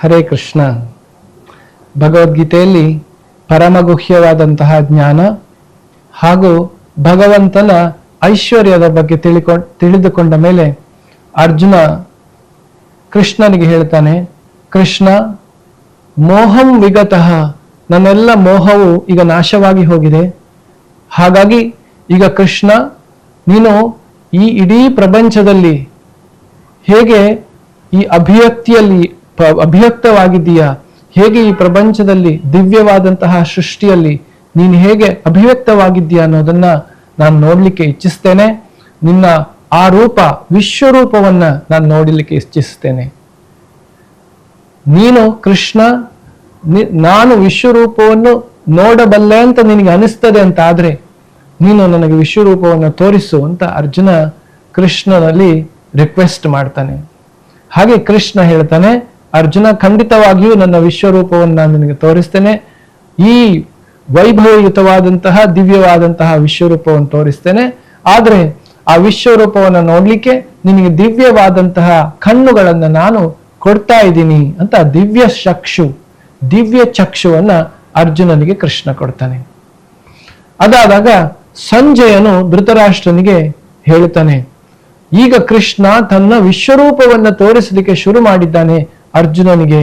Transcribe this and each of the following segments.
ಹರೇ ಕೃಷ್ಣ. ಭಗವದ್ಗೀತೆಯಲ್ಲಿ ಪರಮಗುಹ್ಯವಾದಂತಹ ಜ್ಞಾನ ಹಾಗೂ ಭಗವಂತನ ಐಶ್ವರ್ಯದ ಬಗ್ಗೆ ತಿಳಿಕೊಂಡ್ ತಿಳಿದುಕೊಂಡ ಮೇಲೆ ಅರ್ಜುನ ಕೃಷ್ಣನಿಗೆ ಹೇಳ್ತಾನೆ, ಕೃಷ್ಣ, ಮೋಹಂ ವಿಗತಃ. ನನ್ನೆಲ್ಲ ಮೋಹವು ಈಗ ನಾಶವಾಗಿ ಹೋಗಿದೆ. ಹಾಗಾಗಿ ಈಗ ಕೃಷ್ಣ, ನೀನು ಈ ಇಡೀ ಪ್ರಪಂಚದಲ್ಲಿ ಹೇಗೆ ಈ ಅಭಿವ್ಯಕ್ತಿಯಲ್ಲಿ ಅಭಿವ್ಯಕ್ತವಾಗಿದ್ದೀಯಾ? ಹೇಗೆ ಈ ಪ್ರಪಂಚದಲ್ಲಿ ದಿವ್ಯವಾದಂತಹ ಸೃಷ್ಟಿಯಲ್ಲಿ ನೀನು ಹೇಗೆ ಅಭಿವ್ಯಕ್ತವಾಗಿದ್ದೀಯಾ ಅನ್ನೋದನ್ನ ನಾನು ನೋಡ್ಲಿಕ್ಕೆ ಇಚ್ಛಿಸ್ತೇನೆ. ನಿನ್ನ ಆ ರೂಪ, ವಿಶ್ವರೂಪವನ್ನ ನಾನು ನೋಡಲಿಕ್ಕೆ ಇಚ್ಛಿಸ್ತೇನೆ. ನೀನು ಕೃಷ್ಣ ನಾನು ವಿಶ್ವರೂಪವನ್ನು ನೋಡಬಲ್ಲೆ ಅಂತ ನಿನಗೆ ಅನಿಸ್ತದೆ ಅಂತ ಆದ್ರೆ ನೀನು ನನಗೆ ವಿಶ್ವರೂಪವನ್ನು ತೋರಿಸು ಅಂತ ಅರ್ಜುನ ಕೃಷ್ಣನಲ್ಲಿ ರಿಕ್ವೆಸ್ಟ್ ಮಾಡ್ತಾನೆ. ಹಾಗೆ ಕೃಷ್ಣ ಹೇಳ್ತಾನೆ ಅರ್ಜುನ ಖಂಡಿತವಾಗಿಯೂ ನನ್ನ ವಿಶ್ವರೂಪವನ್ನು ನಾನು ನಿನಗೆ ತೋರಿಸ್ತೇನೆ. ಈ ವೈಭವಯುತವಾದಂತಹ, ದಿವ್ಯವಾದಂತಹ ವಿಶ್ವರೂಪವನ್ನು ತೋರಿಸ್ತೇನೆ. ಆದ್ರೆ ಆ ವಿಶ್ವರೂಪವನ್ನು ನೋಡ್ಲಿಕ್ಕೆ ನಿನಗೆ ದಿವ್ಯವಾದಂತಹ ಕಣ್ಣುಗಳನ್ನ ನಾನು ಕೊಡ್ತಾ ಇದ್ದೀನಿ ಅಂತ ದಿವ್ಯ ಚಕ್ಷು, ದಿವ್ಯ ಚಕ್ಷುವನ್ನ ಅರ್ಜುನನಿಗೆ ಕೃಷ್ಣ ಕೊಡ್ತಾನೆ. ಅದಾದಾಗ ಸಂಜಯನು ಧೃತರಾಷ್ಟ್ರನಿಗೆ ಹೇಳುತ್ತಾನೆ, ಈಗ ಕೃಷ್ಣ ತನ್ನ ವಿಶ್ವರೂಪವನ್ನ ತೋರಿಸಲಿಕ್ಕೆ ಶುರು ಮಾಡಿದ್ದಾನೆ. ಅರ್ಜುನನಿಗೆ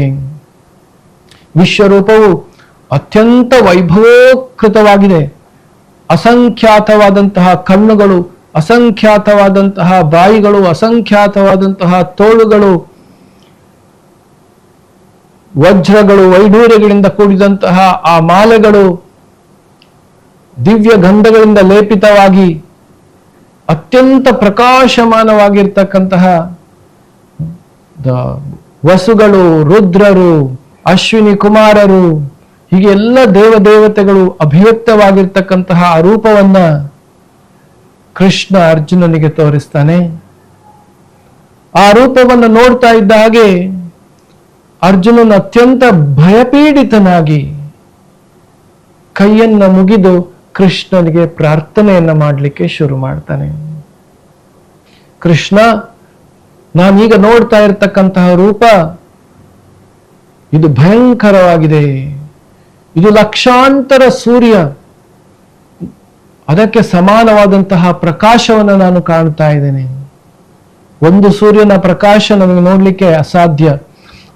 ವಿಶ್ವರೂಪವು ಅತ್ಯಂತ ವೈಭವೋಕೃತವಾಗಿದೆ. ಅಸಂಖ್ಯಾತವಾದಂತಹ ಕಣ್ಣುಗಳು, ಅಸಂಖ್ಯಾತವಾದಂತಹ ಬಾಯಿಗಳು, ಅಸಂಖ್ಯಾತವಾದಂತಹ ತೋಳುಗಳು, ವಜ್ರಗಳು, ವೈಢೂರ್ಯಗಳಿಂದ ಕೂಡಿದಂತಹ ಆ ಮಾಲೆಗಳು ದಿವ್ಯ ಗಂಧಗಳಿಂದ ಲೇಪಿತವಾಗಿ ಅತ್ಯಂತ ಪ್ರಕಾಶಮಾನವಾಗಿರ್ತಕ್ಕಂತಹ ವಸುಗಳು, ರುದ್ರರು, ಅಶ್ವಿನಿ ಕುಮಾರರು, ಹೀಗೆ ಎಲ್ಲ ದೇವದೇವತೆಗಳು ಅಭಿವ್ಯಕ್ತವಾಗಿರ್ತಕ್ಕಂತಹ ರೂಪವನ್ನ ಕೃಷ್ಣ ಅರ್ಜುನನಿಗೆ ತೋರಿಸ್ತಾನೆ. ಆ ರೂಪವನ್ನು ನೋಡ್ತಾ ಇದ್ದ ಹಾಗೆ ಅರ್ಜುನನ ಅತ್ಯಂತ ಭಯಪೀಡಿತನಾಗಿ ಕೈಯನ್ನ ಮುಗಿದು ಕೃಷ್ಣನಿಗೆ ಪ್ರಾರ್ಥನೆಯನ್ನ ಮಾಡಲಿಕ್ಕೆ ಶುರು ಮಾಡ್ತಾನೆ. ಕೃಷ್ಣ ನಾನೀಗ ನೋಡ್ತಾ ಇರತಕ್ಕಂತಹ ರೂಪ ಇದು ಭಯಂಕರವಾಗಿದೆ. ಇದು ಲಕ್ಷಾಂತರ ಸೂರ್ಯ. ಅದಕ್ಕೆ ಸಮಾನವಾದಂತಹ ಪ್ರಕಾಶವನ್ನು ನಾನು ಕಾಣ್ತಾ ಇದ್ದೇನೆ. ಒಂದು ಸೂರ್ಯನ ಪ್ರಕಾಶ ನನಗೆ ನೋಡ್ಲಿಕ್ಕೆ ಅಸಾಧ್ಯ.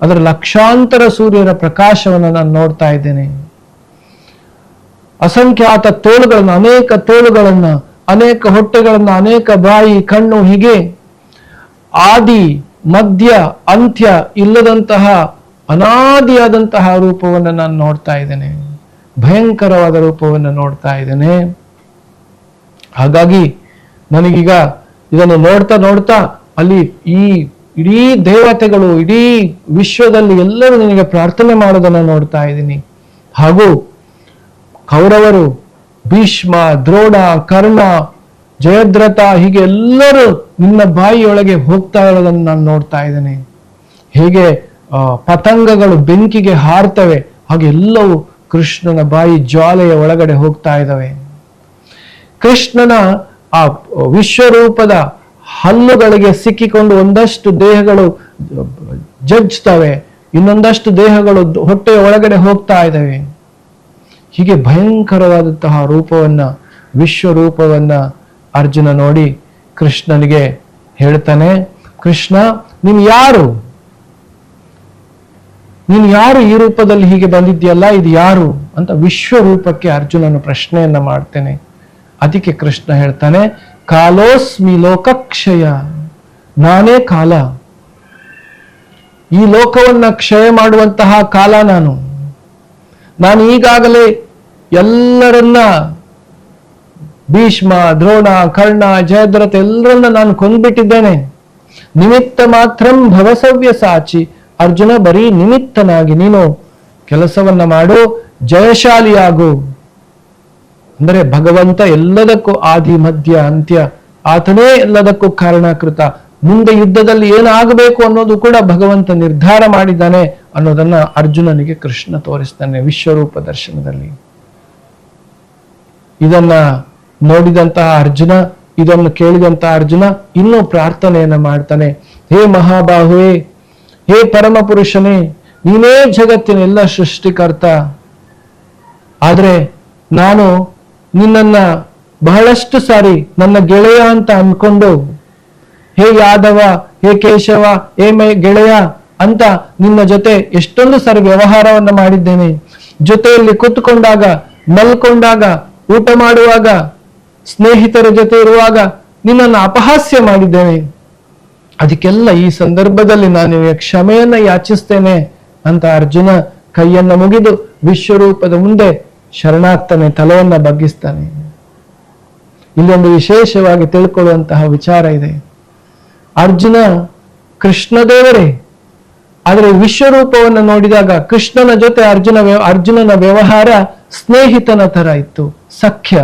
ಅದರ ಲಕ್ಷಾಂತರ ಸೂರ್ಯನ ಪ್ರಕಾಶವನ್ನು ನಾನು ನೋಡ್ತಾ ಇದ್ದೇನೆ. ಅಸಂಖ್ಯಾತ ತೋಳುಗಳನ್ನು, ಅನೇಕ ತೋಳುಗಳನ್ನು, ಅನೇಕ ಹೊಟ್ಟೆಗಳನ್ನು, ಅನೇಕ ಬಾಯಿ, ಕಣ್ಣು, ಹೀಗೆ ಆದಿ, ಮಧ್ಯ, ಅಂತ್ಯ ಇಲ್ಲದಂತಹ ಅನಾದಿಯಾದಂತಹ ರೂಪವನ್ನು ನಾನು ನೋಡ್ತಾ ಇದ್ದೇನೆ. ಭಯಂಕರವಾದ ರೂಪವನ್ನು ನೋಡ್ತಾ ಇದ್ದೇನೆ. ಹಾಗಾಗಿ ನನಗೀಗ ಇದನ್ನು ನೋಡ್ತಾ ನೋಡ್ತಾ ಅಲ್ಲಿ ಈ ಇಡೀ ದೇವತೆಗಳು, ಇಡೀ ವಿಶ್ವದಲ್ಲಿ ಎಲ್ಲರೂ ನನಗೆ ಪ್ರಾರ್ಥನೆ ಮಾಡೋದನ್ನು ನೋಡ್ತಾ ಇದ್ದೀನಿ. ಹಾಗೂ ಕೌರವರು ಭೀಷ್ಮ, ದ್ರೋಣ, ಕರ್ಣ ಜಯದ್ರಥ ಹೀಗೆ ಎಲ್ಲರೂ ನಿನ್ನ ಬಾಯಿಯೊಳಗೆ ಹೋಗ್ತಾ ಇರೋದನ್ನು ನಾನು ನೋಡ್ತಾ ಇದ್ದೇನೆ. ಹೇಗೆ ಪತಂಗಗಳು ಬೆಂಕಿಗೆ ಹಾರ್ತವೆ, ಹಾಗೆ ಎಲ್ಲವೂ ಕೃಷ್ಣನ ಬಾಯಿ ಜ್ವಾಲೆಯ ಒಳಗಡೆ ಹೋಗ್ತಾ ಇದ್ದಾವೆ. ಕೃಷ್ಣನ, ಆ, ವಿಶ್ವರೂಪದ ಹಲ್ಲುಗಳಿಗೆ ಸಿಕ್ಕಿಕೊಂಡು ಒಂದಷ್ಟು ದೇಹಗಳು ಜಜ್ತವೆ ಇನ್ನೊಂದಷ್ಟು ದೇಹಗಳು ಹೊಟ್ಟೆಯ ಒಳಗಡೆ ಹೋಗ್ತಾ ಇದ್ದಾವೆ. ಹೀಗೆ ಭಯಂಕರವಾದಂತಹ ರೂಪವನ್ನ, ವಿಶ್ವರೂಪವನ್ನ ಅರ್ಜುನ ನೋಡಿ ಕೃಷ್ಣನಿಗೆ ಹೇಳ್ತಾನೆ, ಕೃಷ್ಣ, ನೀನು ಯಾರು? ನೀನು ಯಾರು ಈ ರೂಪದಲ್ಲಿ ಹೀಗೆ ಬಂದಿದ್ಯಲ್ಲ ಇದು ಯಾರು? ಅಂತ ವಿಶ್ವರೂಪಕ್ಕೆ ಅರ್ಜುನನು ಪ್ರಶ್ನೆಯನ್ನ ಮಾಡ್ತೇನೆ. ಅದಕ್ಕೆ ಕೃಷ್ಣ ಹೇಳ್ತಾನೆ, ಕಾಲೋಸ್ಮಿ ಲೋಕಕ್ಷಯ, ನಾನೇ ಕಾಲ. ಈ ಲೋಕವನ್ನ ಕ್ಷಯ ಮಾಡುವಂತಹ ಕಾಲ ನಾನು. ನಾನು ಈಗಾಗಲೇ ಎಲ್ಲರನ್ನ ಭೀಷ್ಮ, ದ್ರೋಣ, ಕರ್ಣ ಜಯದ್ರಥ ಎಲ್ಲರನ್ನ ನಾನು ಕೊಂದ್ಬಿಟ್ಟಿದ್ದೇನೆ. ನಿಮಿತ್ತ ಮಾತ್ರಂ ಭವಸವ್ಯ ಸಾಚಿ. ಅರ್ಜುನ, ಬರೀ ನಿಮಿತ್ತನಾಗಿ ನೀನು ಕೆಲಸವನ್ನ ಮಾಡು, ಜಯಶಾಲಿಯಾಗು. ಅಂದರೆ ಭಗವಂತ ಎಲ್ಲದಕ್ಕೂ ಆದಿ, ಮಧ್ಯ, ಅಂತ್ಯ, ಆತನೇ ಎಲ್ಲದಕ್ಕೂ ಕಾರಣಕೃತ. ಮುಂದೆ ಯುದ್ಧದಲ್ಲಿ ಏನಾಗಬೇಕು ಅನ್ನೋದು ಕೂಡ ಭಗವಂತ ನಿರ್ಧಾರ ಮಾಡಿದ್ದಾನೆ ಅನ್ನೋದನ್ನ ಅರ್ಜುನನಿಗೆ ಕೃಷ್ಣ ತೋರಿಸ್ತಾನೆ ವಿಶ್ವರೂಪ ದರ್ಶನದಲ್ಲಿ. ಇದನ್ನ ನೋಡಿದಂತಹ ಅರ್ಜುನ, ಇದನ್ನು ಕೇಳಿದಂತಹ ಅರ್ಜುನ ಇನ್ನೂ ಪ್ರಾರ್ಥನೆಯನ್ನ ಮಾಡ್ತಾನೆ. ಹೇ ಮಹಾಬಾಹುವೆ, ಹೇ ಪರಮ ಪುರುಷನೇ ನೀನೇ ಜಗತ್ತಿನ ಎಲ್ಲ ಸೃಷ್ಟಿಕರ್ತ. ಆದ್ರೆ ನಾನು ನಿನ್ನನ್ನ ಬಹಳಷ್ಟು ಸಾರಿ ನನ್ನ ಗೆಳೆಯ ಅಂತ ಅನ್ಕೊಂಡು, ಹೇ ಯಾದವ, ಹೇ ಕೇಶವ, ಹೇ ಮೈ ಗೆಳೆಯ ಅಂತ ನಿನ್ನ ಜೊತೆ ಎಷ್ಟೊಂದು ಸಾರಿ ವ್ಯವಹಾರವನ್ನ ಮಾಡಿದ್ದೇನೆ. ಜೊತೆಯಲ್ಲಿ ಕೂತ್ಕೊಂಡಾಗ, ಮಲ್ಕೊಂಡಾಗ, ಊಟ ಮಾಡುವಾಗ ಸ್ನೇಹಿತರ ಜೊತೆ ಇರುವಾಗ ನಿನ್ನನ್ನು ಅಪಹಾಸ್ಯ ಮಾಡಿದ್ದೇನೆ. ಅದಕ್ಕೆಲ್ಲ ಈ ಸಂದರ್ಭದಲ್ಲಿ ನಾನು ಕ್ಷಮೆಯನ್ನ ಯಾಚಿಸ್ತೇನೆ ಅಂತ ಅರ್ಜುನ ಕೈಯನ್ನ ಮುಗಿದು ವಿಶ್ವರೂಪದ ಮುಂದೆ ಶರಣಾಗ್ತಾನೆ ತಲೆಯನ್ನ ಬಗ್ಗಿಸ್ತಾನೆ. ಇಲ್ಲೊಂದು ವಿಶೇಷವಾಗಿ ತಿಳ್ಕೊಳ್ಳುವಂತಹ ವಿಚಾರ ಇದೆ. ಅರ್ಜುನ, ಕೃಷ್ಣದೇವರೇ, ಆದರೆ ವಿಶ್ವರೂಪವನ್ನು ನೋಡಿದಾಗ ಕೃಷ್ಣನ ಜೊತೆ ಅರ್ಜುನ ಅರ್ಜುನನ ವ್ಯವಹಾರ ಸ್ನೇಹಿತನ ತರ ಇತ್ತು, ಸಖ್ಯ.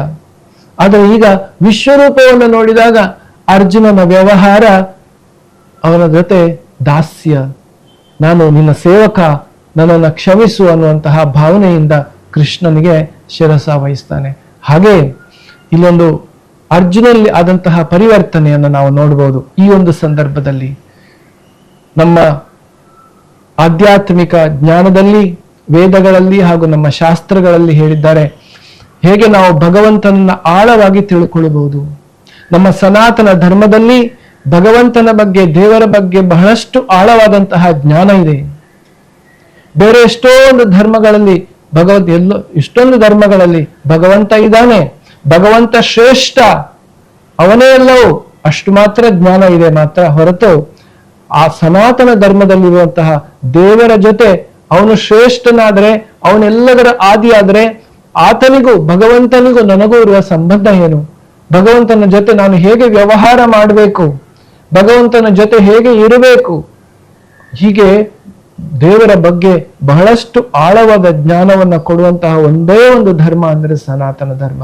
ಆದರೆ ಈಗ ವಿಶ್ವರೂಪವನ್ನು ನೋಡಿದಾಗ ಅರ್ಜುನನ ವ್ಯವಹಾರ ಅವನ ಜೊತೆ ದಾಸ್ಯ. ನಾನು ನಿನ್ನ ಸೇವಕ, ನನ್ನನ್ನು ಕ್ಷಮಿಸು ಅನ್ನುವಂತಹ ಭಾವನೆಯಿಂದ ಕೃಷ್ಣನಿಗೆ ಶಿರಸ ವಹಿಸ್ತಾನೆ. ಹಾಗೆ ಇಲ್ಲೊಂದು ಅರ್ಜುನಲ್ಲಿ ಆದಂತಹ ಪರಿವರ್ತನೆಯನ್ನು ನಾವು ನೋಡಬಹುದು ಈ ಒಂದು ಸಂದರ್ಭದಲ್ಲಿ. ನಮ್ಮ ಆಧ್ಯಾತ್ಮಿಕ ಜ್ಞಾನದಲ್ಲಿ, ವೇದಗಳಲ್ಲಿ ಹಾಗೂ ನಮ್ಮ ಶಾಸ್ತ್ರಗಳಲ್ಲಿ ಹೇಳಿದ್ದಾರೆ ಹೇಗೆ ನಾವು ಭಗವಂತನನ್ನ ಆಳವಾಗಿ ತಿಳ್ಕೊಳ್ಬಹುದು? ನಮ್ಮ ಸನಾತನ ಧರ್ಮದಲ್ಲಿ ಭಗವಂತನ ಬಗ್ಗೆ, ದೇವರ ಬಗ್ಗೆ ಬಹಳಷ್ಟು ಆಳವಾದಂತಹ ಜ್ಞಾನ ಇದೆ. ಬೇರೆ ಎಷ್ಟೊಂದು ಧರ್ಮಗಳಲ್ಲಿ ಭಗವಂತ, ಎಲ್ಲೋ, ಇಷ್ಟೊಂದು ಧರ್ಮಗಳಲ್ಲಿ ಭಗವಂತ ಇದ್ದಾನೆ. ಭಗವಂತ ಶ್ರೇಷ್ಠ. ಅವನೇ ಎಲ್ಲವೂ ಅಷ್ಟು ಮಾತ್ರ ಜ್ಞಾನ ಇದೆ ಮಾತ್ರ ಹೊರತು. ಆ ಸನಾತನ ಧರ್ಮದಲ್ಲಿರುವಂತಹ ದೇವರ ಜೊತೆ ಅವನು ಶ್ರೇಷ್ಠನಾದ್ರೆ, ಅವನೆಲ್ಲದರ ಆದಿಯಾದ್ರೆ ಆತನಿಗೂ, ಭಗವಂತನಿಗೂ ನನಗೂ ಇರುವ ಸಂಬಂಧ ಏನು? ಭಗವಂತನ ಜೊತೆ ನಾನು ಹೇಗೆ ವ್ಯವಹಾರ ಮಾಡಬೇಕು? ಭಗವಂತನ ಜೊತೆ ಹೇಗೆ ಇರಬೇಕು? ಹೀಗೆ ದೇವರ ಬಗ್ಗೆ ಬಹಳಷ್ಟು ಆಳವಾದ ಜ್ಞಾನವನ್ನ ಕೊಡುವಂತಹ ಒಂದೇ ಒಂದು ಧರ್ಮ ಅಂದ್ರೆ ಸನಾತನ ಧರ್ಮ.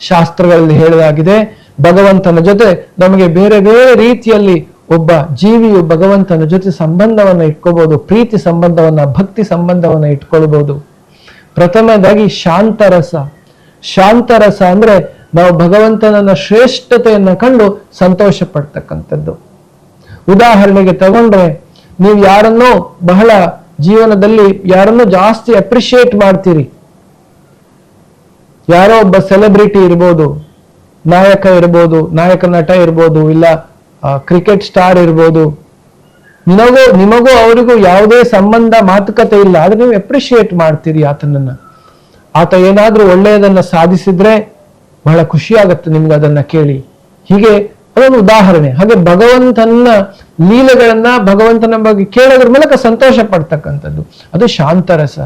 ಶಾಸ್ತ್ರಗಳಲ್ಲಿ ಹೇಳಲಾಗಿದೆ, ಭಗವಂತನ ಜೊತೆ ನಮಗೆ ಬೇರೆ ಬೇರೆ ರೀತಿಯಲ್ಲಿ ಒಬ್ಬ ಜೀವಿಯು ಭಗವಂತನ ಜೊತೆ ಸಂಬಂಧವನ್ನ ಇಟ್ಕೋಬಹುದು ಪ್ರೀತಿ ಸಂಬಂಧವನ್ನ, ಭಕ್ತಿ ಸಂಬಂಧವನ್ನ ಇಟ್ಕೊಳ್ಬಹುದು ಪ್ರಥಮದಾಗಿ ಶಾಂತರಸ. ಶಾಂತರಸ ಅಂದ್ರೆ ನಾವು ಭಗವಂತನನ್ನ ಶ್ರೇಷ್ಠತೆಯನ್ನ ಕಂಡು ಸಂತೋಷ ಪಡ್ತಕ್ಕಂಥದ್ದು ಉದಾಹರಣೆಗೆ ತಗೊಂಡ್ರೆ ನೀವು ಯಾರನ್ನೋ ಬಹಳ ಜೀವನದಲ್ಲಿ ಯಾರನ್ನೋ ಜಾಸ್ತಿ ಅಪ್ರಿಶಿಯೇಟ್ ಮಾಡ್ತೀರಿ. ಯಾರೋ ಒಬ್ಬ ಸೆಲೆಬ್ರಿಟಿ ಇರ್ಬೋದು, ನಾಯಕ ಇರ್ಬೋದು, ನಾಯಕ ನಟ ಇರ್ಬೋದು, ಇಲ್ಲ ಕ್ರಿಕೆಟ್ ಸ್ಟಾರ್ ಇರ್ಬೋದು ನಿನಗೂ, ನಿಮಗೂ ಅವರಿಗೂ ಯಾವುದೇ ಸಂಬಂಧ, ಮಾತುಕತೆ ಇಲ್ಲ. ಆದ್ರೆ ನೀವು ಅಪ್ರಿಶಿಯೇಟ್ ಮಾಡ್ತೀರಿ ಆತನನ್ನ. ಆತ ಏನಾದ್ರೂ ಒಳ್ಳೆಯದನ್ನ ಸಾಧಿಸಿದ್ರೆ ಬಹಳ ಖುಷಿ ಆಗುತ್ತೆ ನಿಮ್ಗೆ ಅದನ್ನ ಕೇಳಿ. ಹೀಗೆ ಅದೊಂದು ಉದಾಹರಣೆ. ಹಾಗೆ ಭಗವಂತನ ಲೀಲೆಗಳನ್ನ ಭಗವಂತನ ಬಗ್ಗೆ ಕೇಳೋದ್ರ ಮೂಲಕ ಸಂತೋಷ ಪಡ್ತಕ್ಕಂಥದ್ದು. ಅದು ಶಾಂತರಸ.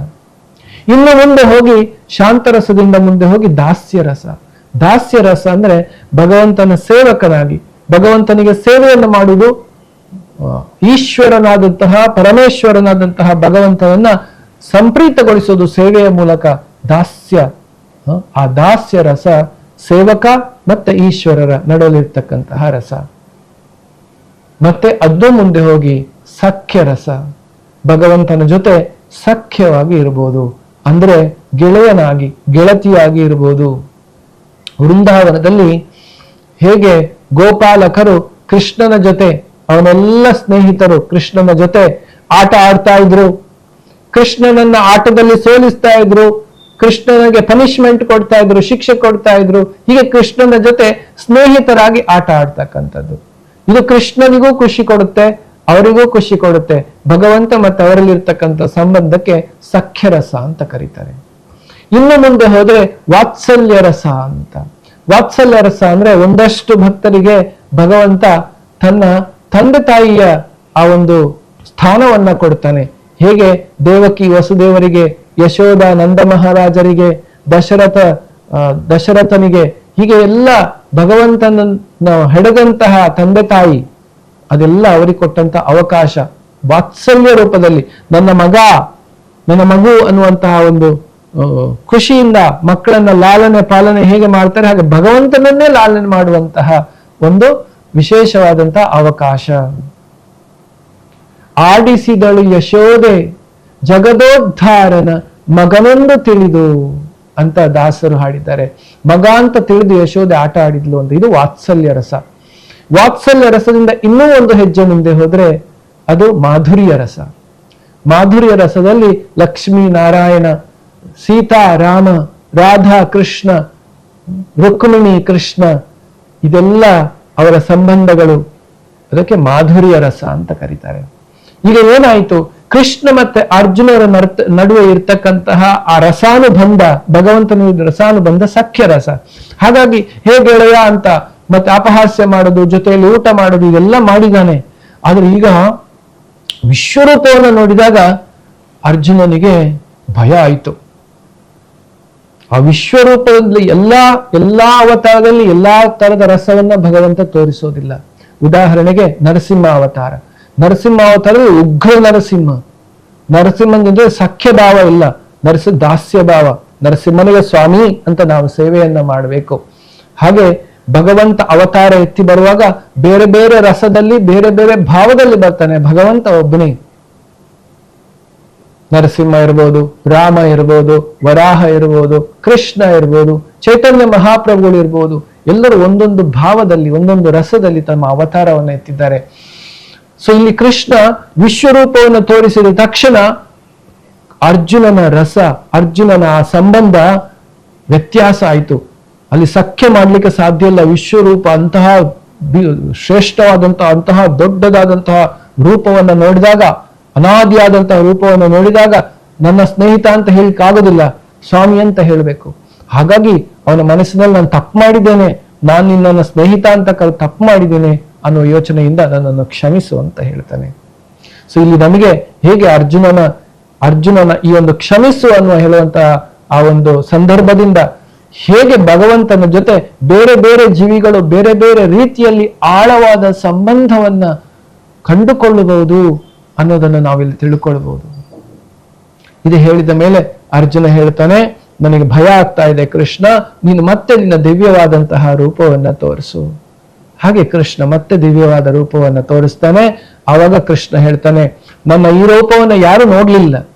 ಇನ್ನು ಮುಂದೆ ಹೋಗಿ ಶಾಂತರಸದಿಂದ ಮುಂದೆ ಹೋಗಿ ದಾಸ್ಯ ರಸ ದಾಸ್ಯ ರಸ ಅಂದ್ರೆ ಭಗವಂತನ ಸೇವಕನಾಗಿ. ಭಗವಂತನಿಗೆ ಸೇವೆಯನ್ನು ಮಾಡುವುದು ಈಶ್ವರನಾದಂತಹ ಪರಮೇಶ್ವರನಾದಂತಹ ಭಗವಂತನನ್ನ ಸಂಪ್ರೀತಗೊಳಿಸೋದು ಸೇವೆಯ ಮೂಲಕ ದಾಸ್ಯ. ಆ, ದಾಸ್ಯ ರಸ ಸೇವಕ ಮತ್ತೆ ಈಶ್ವರರ ನಡುವಲ್ಲಿರ್ತಕ್ಕಂತಹ ರಸ. ಮತ್ತೆ ಅದು ಮುಂದೆ ಹೋಗಿ ಸಖ್ಯ ರಸ. ಭಗವಂತನ ಜೊತೆ ಸಖ್ಯವಾಗಿ ಇರಬಹುದು ಅಂದ್ರೆ ಗೆಳೆಯನಾಗಿ ಗೆಳತಿಯಾಗಿ ಇರಬಹುದು ವೃಂದಾವನದಲ್ಲಿ ಹೇಗೆ ಗೋಪಾಲಕರು ಕೃಷ್ಣನ ಜೊತೆ ಅವನೆಲ್ಲ ಸ್ನೇಹಿತರು ಕೃಷ್ಣನ ಜೊತೆ ಆಟ ಆಡ್ತಾ ಇದ್ರು. ಕೃಷ್ಣನನ್ನ ಆಟದಲ್ಲಿ ಸೋಲಿಸ್ತಾ ಇದ್ರು. ಕೃಷ್ಣನಿಗೆ ಪನಿಷ್ಮೆಂಟ್ ಕೊಡ್ತಾ ಇದ್ರು, ಶಿಕ್ಷೆ ಕೊಡ್ತಾ ಇದ್ರು. ಹೀಗೆ ಕೃಷ್ಣನ ಜೊತೆ ಸ್ನೇಹಿತರಾಗಿ ಆಟ ಆಡ್ತಕ್ಕಂಥದ್ದು. ಇದು ಕೃಷ್ಣನಿಗೂ ಖುಷಿ ಕೊಡುತ್ತೆ, ಅವರಿಗೂ ಖುಷಿ ಕೊಡುತ್ತೆ. ಭಗವಂತ ಮತ್ತು ಅವರಲ್ಲಿರ್ತಕ್ಕಂಥ ಸಂಬಂಧಕ್ಕೆ ಸಖ್ಯರಸ ಅಂತ ಕರೀತಾರೆ. ಇನ್ನು ಮುಂದೆ ಹೋದ್ರೆ ವಾತ್ಸಲ್ಯ ರಸ ಅಂತ. ವಾತ್ಸಲ್ಯ ರಸ ಅಂದ್ರೆ ಒಂದಷ್ಟು ಭಕ್ತರಿಗೆ ಭಗವಂತ ತನ್ನ ತಂದೆ ತಾಯಿಯ ಆ ಒಂದು ಸ್ಥಾನವನ್ನ ಕೊಡ್ತಾನೆ. ಹೇಗೆ? ದೇವಕಿ ವಸುದೇವರಿಗೆ, ಯಶೋಧ ನಂದ ಮಹಾರಾಜರಿಗೆ ದಶರಥ ದಶರಥನಿಗೆ, ಹೀಗೆ ಎಲ್ಲ ಭಗವಂತನ ಹೆಡದಂತಹ ತಂದೆ ತಾಯಿ ಅದೆಲ್ಲ ಅವರಿಗೆ ಕೊಟ್ಟಂತ ಅವಕಾಶ. ವಾತ್ಸಲ್ಯ ರೂಪದಲ್ಲಿ ನನ್ನ ಮಗ, ನನ್ನ ಮಗು ಅನ್ನುವಂತಹ ಒಂದು ಖುಷಿಯಿಂದ ಮಕ್ಕಳನ್ನ ಲಾಲನೆ ಪಾಲನೆ ಹೇಗೆ ಮಾಡ್ತಾರೆ? ಹಾಗೆ ಭಗವಂತನನ್ನೇ ಲಾಲನೆ ಮಾಡುವಂತಹ ಒಂದು ವಿಶೇಷವಾದಂತಹ ಅವಕಾಶ. ಆಡಿಸಿದಳು ಯಶೋದೆ ಜಗದೋದ್ಧಾರನ ಮಗನೆಂದು ತಿಳಿದು ಅಂತ ದಾಸರು ಹಾಡಿದ್ದಾರೆ. ಮಗ ಅಂತ ತಿಳಿದು ಯಶೋದೆ ಆಟ ಆಡಿದ್ಲು ಅಂತ. ಇದು ವಾತ್ಸಲ್ಯ ರಸ. ವಾತ್ಸಲ್ಯ ರಸದಿಂದ ಇನ್ನೂ ಒಂದು ಹೆಜ್ಜೆ ಮುಂದೆ ಹೋದ್ರೆ ಅದು ಮಾಧುರ್ಯ ರಸ. ಮಾಧುರ್ಯ ರಸದಲ್ಲಿ ಲಕ್ಷ್ಮೀ ನಾರಾಯಣ, ಸೀತಾ ರಾಮ, ರಾಧಾ ಕೃಷ್ಣ, ರುಕ್ಮಿಣಿ ಕೃಷ್ಣ, ಇದೆಲ್ಲ ಅವರ ಸಂಬಂಧಗಳು. ಅದಕ್ಕೆ ಮಾಧುರ್ಯ ರಸ ಅಂತ ಕರೀತಾರೆ. ಈಗ ಏನಾಯ್ತು? ಕೃಷ್ಣ ಮತ್ತೆ ಅರ್ಜುನರ ನರ್ತ- ನಡುವೆ ಇರ್ತಕ್ಕಂತಹ ಆ ರಸಾನುಬಂಧ, ಭಗವಂತನ ರಸಾನುಬಂಧ ಸಖ್ಯ ರಸ. ಹಾಗಾಗಿ ಹೇ ಗೆಳೆಯ ಅಂತ ಮತ್ತೆ ಅಪಹಾಸ್ಯ ಮಾಡೋದು, ಜೊತೆಯಲ್ಲಿ ಊಟ ಮಾಡೋದು ಇದೆಲ್ಲ ಮಾಡಿದಾನೆ. ಆದ್ರೆ ಈಗ ವಿಶ್ವರೂಪವನ್ನು ನೋಡಿದಾಗ ಅರ್ಜುನನಿಗೆ ಭಯ ಆಯಿತು. ಆ ವಿಶ್ವರೂಪದಲ್ಲಿ ಎಲ್ಲಾ ಎಲ್ಲಾ ಅವತಾರದಲ್ಲಿ ಎಲ್ಲಾ ತರದ ರಸವನ್ನ ಭಗವಂತ ತೋರಿಸೋದಿಲ್ಲ. ಉದಾಹರಣೆಗೆ ನರಸಿಂಹ ಅವತಾರ. ನರಸಿಂಹ ಅವತಾರದಲ್ಲಿ ಉಗ್ರ ನರಸಿಂಹ. ನರಸಿಂಹನಿಗೆ ಸಖ್ಯ ಭಾವ ಇಲ್ಲ. ನರಸ, ದಾಸ್ಯ ಭಾವ. ನರಸಿಂಹನಿಗೆ ಸ್ವಾಮಿ ಅಂತ ನಾವು ಸೇವೆಯನ್ನ ಮಾಡಬೇಕು. ಹಾಗೆ ಭಗವಂತ ಅವತಾರ ಎತ್ತಿ ಬರುವಾಗ ಬೇರೆ ಬೇರೆ ರಸದಲ್ಲಿ, ಬೇರೆ ಬೇರೆ ಭಾವದಲ್ಲಿ ಬರ್ತಾನೆ ಭಗವಂತ ಒಬ್ಬನೇ. ನರಸಿಂಹ ಇರ್ಬೋದು, ರಾಮ ಇರ್ಬೋದು, ವರಾಹ ಇರ್ಬೋದು, ಕೃಷ್ಣ ಇರ್ಬೋದು, ಚೈತನ್ಯ ಮಹಾಪ್ರಭುಗಳು ಇರ್ಬೋದು, ಎಲ್ಲರೂ ಒಂದೊಂದು ಭಾವದಲ್ಲಿ, ಒಂದೊಂದು ರಸದಲ್ಲಿ ತಮ್ಮ ಅವತಾರವನ್ನು ಎತ್ತಿದ್ದಾರೆ. ಸೊ ಇಲ್ಲಿ ಕೃಷ್ಣ ವಿಶ್ವರೂಪವನ್ನು ತೋರಿಸಿದ ತಕ್ಷಣ ಅರ್ಜುನನ ರಸ, ಅರ್ಜುನನ ಆ ಸಂಬಂಧ ವ್ಯತ್ಯಾಸ ಆಯಿತು. ಅಲ್ಲಿ ಸಖ್ಯ ಮಾಡ್ಲಿಕ್ಕೆ ಸಾಧ್ಯ ಇಲ್ಲ. ವಿಶ್ವರೂಪ ಅಂತಹ ಶ್ರೇಷ್ಠವಾದಂತಹ, ಅಂತಹ ದೊಡ್ಡದಾದಂತಹ ರೂಪವನ್ನು ನೋಡಿದಾಗ ಅನಾದಿಯಾದಂತಹ ರೂಪವನ್ನು ನೋಡಿದಾಗ ನನ್ನ ಸ್ನೇಹಿತ ಅಂತ ಹೇಳಿಕಾಗೋದಿಲ್ಲ ಸ್ವಾಮಿ ಅಂತ ಹೇಳಬೇಕು. ಹಾಗಾಗಿ ಅವನ ಮನಸ್ಸಿನಲ್ಲಿ ನಾನು ತಪ್ಪು ಮಾಡಿದ್ದೇನೆ, ನಾನು ನಿನ್ನನ್ನು ಸ್ನೇಹಿತ ಅಂತ ಕರೆ ತಪ್ಪು ಮಾಡಿದ್ದೇನೆ ಅನ್ನೋ ಯೋಚನೆಯಿಂದ ನನ್ನನ್ನು ಕ್ಷಮಿಸು ಅಂತ ಹೇಳ್ತಾನೆ. ಸೊ ಇಲ್ಲಿ ನಮಗೆ ಹೇಗೆ ಅರ್ಜುನನ ಅರ್ಜುನನ ಈ ಒಂದು ಕ್ಷಮಿಸು ಅನ್ನುವ ಹೇಳುವಂತಹ ಆ ಒಂದು ಸಂದರ್ಭದಿಂದ ಹೇಗೆ ಭಗವಂತನ ಜೊತೆ ಬೇರೆ ಬೇರೆ ಜೀವಿಗಳು ಬೇರೆ ಬೇರೆ ರೀತಿಯಲ್ಲಿ ಆಳವಾದ ಸಂಬಂಧವನ್ನ ಕಂಡುಕೊಳ್ಳಬಹುದು ಅನ್ನೋದನ್ನು ನಾವಿಲ್ಲಿ ತಿಳ್ಕೊಳ್ಬಹುದು ಇದು ಹೇಳಿದ ಮೇಲೆ ಅರ್ಜುನ ಹೇಳ್ತಾನೆ, ನನಗೆ ಭಯ ಆಗ್ತಾ ಇದೆ ಕೃಷ್ಣ, ನೀನು ಮತ್ತೆ ನಿನ್ನ ದಿವ್ಯವಾದಂತಹ ರೂಪವನ್ನ ತೋರಿಸು. ಹಾಗೆ ಕೃಷ್ಣ ಮತ್ತೆ ದಿವ್ಯವಾದ ರೂಪವನ್ನ ತೋರಿಸ್ತಾನೆ. ಆವಾಗ ಕೃಷ್ಣ ಹೇಳ್ತಾನೆ ನನ್ನ ಈ ರೂಪವನ್ನು ಯಾರು ನೋಡ್ಲಿಲ್ಲ.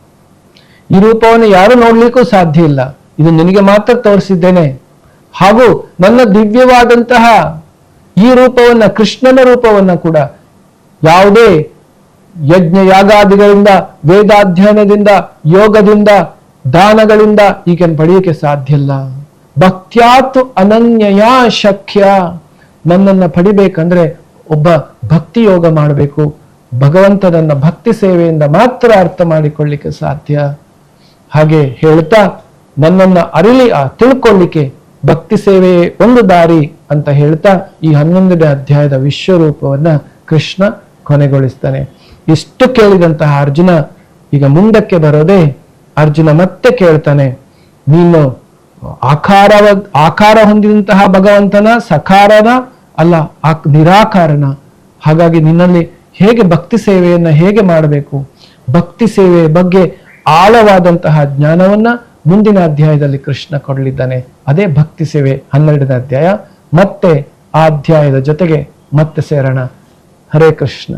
ಈ ರೂಪವನ್ನು ಯಾರು ನೋಡ್ಲಿಕ್ಕೂ ಸಾಧ್ಯ ಇಲ್ಲ. ಇದು ನಿನಗೆ ಮಾತ್ರ ತೋರಿಸಿದ್ದೇನೆ. ಹಾಗೂ ನನ್ನ ದಿವ್ಯವಾದಂತಹ ಈ ರೂಪವನ್ನ, ಕೃಷ್ಣನ ರೂಪವನ್ನ ಕೂಡ ಯಾವುದೇ ಯಜ್ಞ ಯಾಗಾದಿಗಳಿಂದ ವೇದಾಧ್ಯಯನದಿಂದ, ಯೋಗದಿಂದ, ದಾನಗಳಿಂದ ಈಗೇನು ಪಡೆಯಕ್ಕೆ ಸಾಧ್ಯ ಇಲ್ಲ. ಭಕ್ತ್ಯಾತು ಅನನ್ಯಯ ಶಕ್ಯ. ನನ್ನನ್ನ ಪಡಿಬೇಕಂದ್ರೆ ಒಬ್ಬ ಭಕ್ತಿ ಯೋಗ ಮಾಡಬೇಕು. ಭಗವಂತನನ್ನ ಭಕ್ತಿ ಸೇವೆಯಿಂದ ಮಾತ್ರ ಅರ್ಥ ಮಾಡಿಕೊಳ್ಳಿಕ್ಕೆ ಸಾಧ್ಯ. ಹಾಗೆ ಹೇಳ್ತಾ, ನನ್ನನ್ನು ಅರಿಲಿ ಆ ತಿಳ್ಕೊಳ್ಳಿಕ್ಕೆ ಭಕ್ತಿ ಸೇವೆಯೇ ಒಂದು ದಾರಿ ಅಂತ ಹೇಳ್ತಾ ಈ ಹನ್ನೊಂದನೇ ಅಧ್ಯಾಯದ ವಿಶ್ವರೂಪವನ್ನ ಕೃಷ್ಣ ಕೊನೆಗೊಳಿಸ್ತಾನೆ. ಇಷ್ಟು ಕೇಳಿದಂತಹ ಅರ್ಜುನ ಈಗ ಮುಂದಕ್ಕೆ ಬರೋದೆ ಅರ್ಜುನ ಮತ್ತೆ ಕೇಳ್ತಾನೆ, ನೀನು ಆಕಾರವ, ಆಕಾರ ಹೊಂದಿದಂತಹ ಭಗವಂತನ ಸಕಾರನ ಅಲ್ಲ ನಿರಾಕಾರನ. ಹಾಗಾಗಿ ನಿನ್ನಲ್ಲಿ ಹೇಗೆ ಭಕ್ತಿ ಸೇವೆಯನ್ನ ಹೇಗೆ ಮಾಡಬೇಕು? ಭಕ್ತಿ ಸೇವೆ ಬಗ್ಗೆ ಆಳವಾದಂತಹ ಜ್ಞಾನವನ್ನ ಮುಂದಿನ ಅಧ್ಯಾಯದಲ್ಲಿ ಕೃಷ್ಣ ಕೊಡಲಿದ್ದಾನೆ. ಅದೇ ಭಕ್ತಿ ಸೇವೆ ಹನ್ನೆರಡನೇ ಅಧ್ಯಾಯ. ಮತ್ತೆ ಆ ಅಧ್ಯಾಯದ ಜೊತೆಗೆ ಮತ್ತೆ ಸೇರೋಣ. ಹರೇ ಕೃಷ್ಣ.